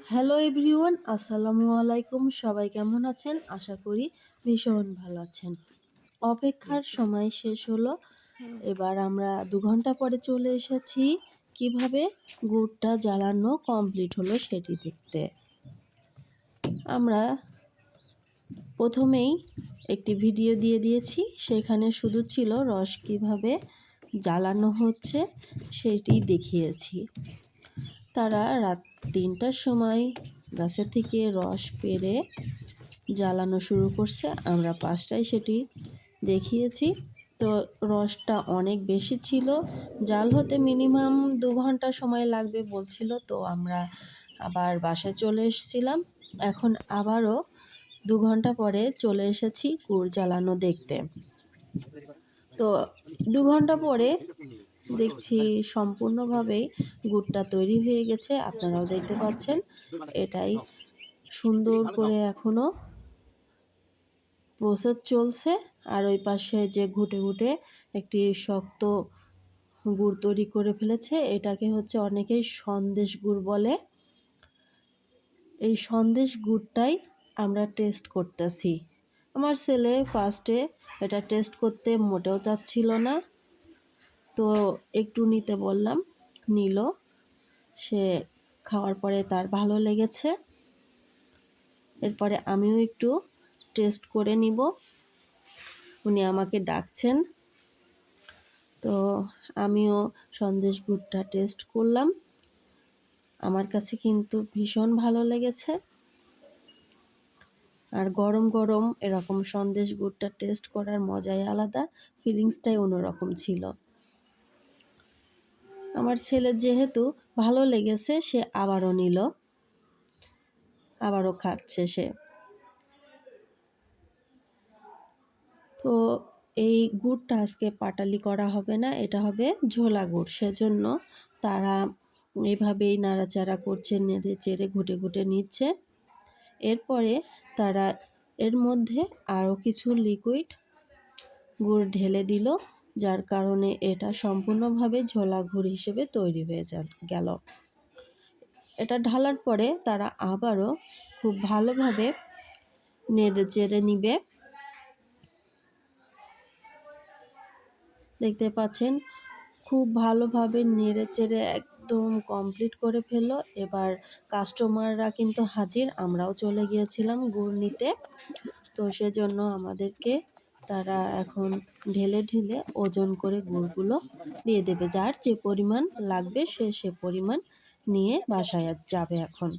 Hello everyone আসসালামু আলাইকুম। সবাই কেমন আছেন? আশা করি ভীষণ ভালো আছেন। অপেক্ষার সময় শেষ হলো। এবার আমরা দু ঘণ্টা পরে চলে এসেছি। কীভাবে গুড়টা জ্বালানো কমপ্লিট হলো সেটি দেখতে। আমরা প্রথমেই একটি ভিডিও দিয়ে দিয়েছি। সেখানে শুধু ছিল রস কীভাবে জ্বালানো হচ্ছে সেটি দেখিয়েছি। তারা রাত তিনটার সময় গাছের থেকে রস পেরে জ্বালানো শুরু করছে। আমরা পাঁচটায় সেটি দেখিয়েছি। তো রসটা অনেক বেশি ছিল। জাল হতে মিনিমাম দু ঘণ্টা সময় লাগবে বলছিল। তো আমরা আবার বাসায় চলে এসেছিলাম। এখন আবারও দু ঘণ্টা পরে চলে এসেছি গুড় জ্বালানো দেখতে। তো দু ঘণ্টা পরে দেখছি সম্পূর্ণভাবেই গুড়টা তৈরি হয়ে গেছে, আপনারাও দেখতে পাচ্ছেন। এটাই সুন্দর করে এখনও প্রসেস চলছে, আর ওই পাশে যে ঘুটে ঘুটে একটি শক্ত গুড় তৈরি করে ফেলেছে, এটাকে হচ্ছে অনেকেই সন্দেশ গুড় বলে। এই সন্দেশ গুড়টাই আমরা টেস্ট করতেছি। আমার ছেলে ফার্স্টে এটা টেস্ট করতে মোটেও চাচ্ছিল না। তো একটু নিতে বললাম, নিল। সে খাওয়ার পরে তার ভালো লেগেছে। এরপরে আমিও একটু টেস্ট করে নিব। উনি আমাকে ডাকছেন। তো আমিও সন্দেশ গুড়টা টেস্ট করলাম। আমার কাছে কিন্তু ভীষণ ভালো লেগেছে। আর গরম গরম এরকম সন্দেশ গুড়টা টেস্ট করার মজাই আলাদা। ফিলিংসটাই অন্যরকম ছিল। আমার ছেলের যেহেতু ভালো লেগেছে, সে আবারও নিল। আবারও খাচ্ছে সে। তো এই গুড়টা আজকে পাটালি করা হবে না, এটা হবে ঝোলা গুড়। সেজন্য তারা এভাবেই নাড়াচাড়া করছে, নেড়ে চেড়ে, ঘুটে ঘুটে নিচ্ছে। এরপরে তারা এর মধ্যে আরও কিছু লিকুইড গুড় ঢেলে দিল। যার কারণে এটা সম্পূর্ণভাবে ঝোলা ঘুর হিসেবে তৈরি হয়ে গেল। এটা ঢালার পরে তারা আবারও খুব ভালোভাবে নেড়ে চেড়ে নিবে। দেখতে পাচ্ছেন, খুব ভালোভাবে নেড়ে চেড়ে একদম কমপ্লিট করে ফেলল। এবার কাস্টমাররা কিন্তু হাজির, আমরাও চলে গিয়েছিলাম গুড় নিতে। তো সেজন্য আমাদেরকে তারা এখন ঢেলে ঢেলে ওজন করে গুড়গুলো দিয়ে দেবে। যার যে পরিমাণ লাগবে সে সে পরিমাণ নিয়ে বাসায় যাবে এখন।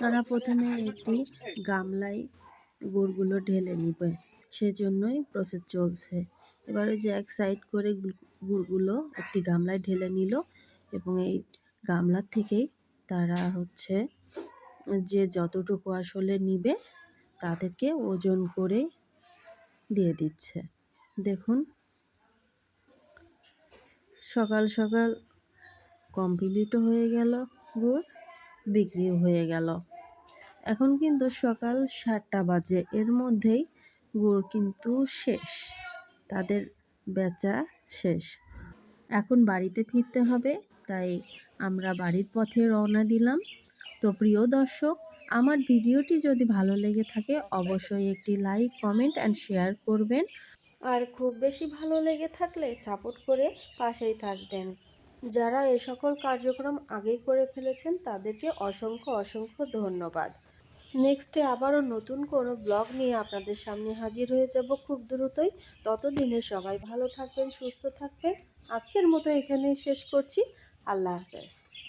তারা প্রথমে একটি গামলায় গুড়গুলো ঢেলে নিবে। সেজন্যই প্রসেস চলছে। এবারে যে এক সাইড করে গুড়গুলো একটি গামলায় ঢেলে নিল এবং এই গামলার থেকেই তারা হচ্ছে যে যতটুকু আসলে নিবে তাদেরকে ওজন করে দিয়ে দিচ্ছে। দেখুন। সকাল সকাল কমপ্লিটও হয়ে গেল, গুড় বিক্রিও হয়ে গেল। এখন কিন্তু সকাল সাতটা বাজে, এর মধ্যেই গুড় কিন্তু শেষ। তাদের বেচা শেষ। এখন বাড়িতে ফিরতে হবে, তাই আমরা বাড়ির পথে রওনা দিলাম। তো প্রিয় দর্শক আমার ভিডিওটি যদি ভালো লেগে থাকে, অবশ্যই একটি লাইক, কমেন্ট অ্যান্ড শেয়ার করবেন। আর খুব বেশি ভালো লেগে থাকলে সাপোর্ট করে পাশেই থাকবেন। যারা এ সকল কার্যক্রম আগেই করে ফেলেছেন, তাদেরকে অসংখ্য অসংখ্য ধন্যবাদ। নেক্সটে আবারও নতুন কোনো ব্লগ নিয়ে আপনাদের সামনে হাজির হয়ে যাব খুব দ্রুতই। ততদিনে সবাই ভালো থাকবেন, সুস্থ থাকবেন। আজকের মতো এখানেই শেষ করছি। আল্লাহ হাফেজ।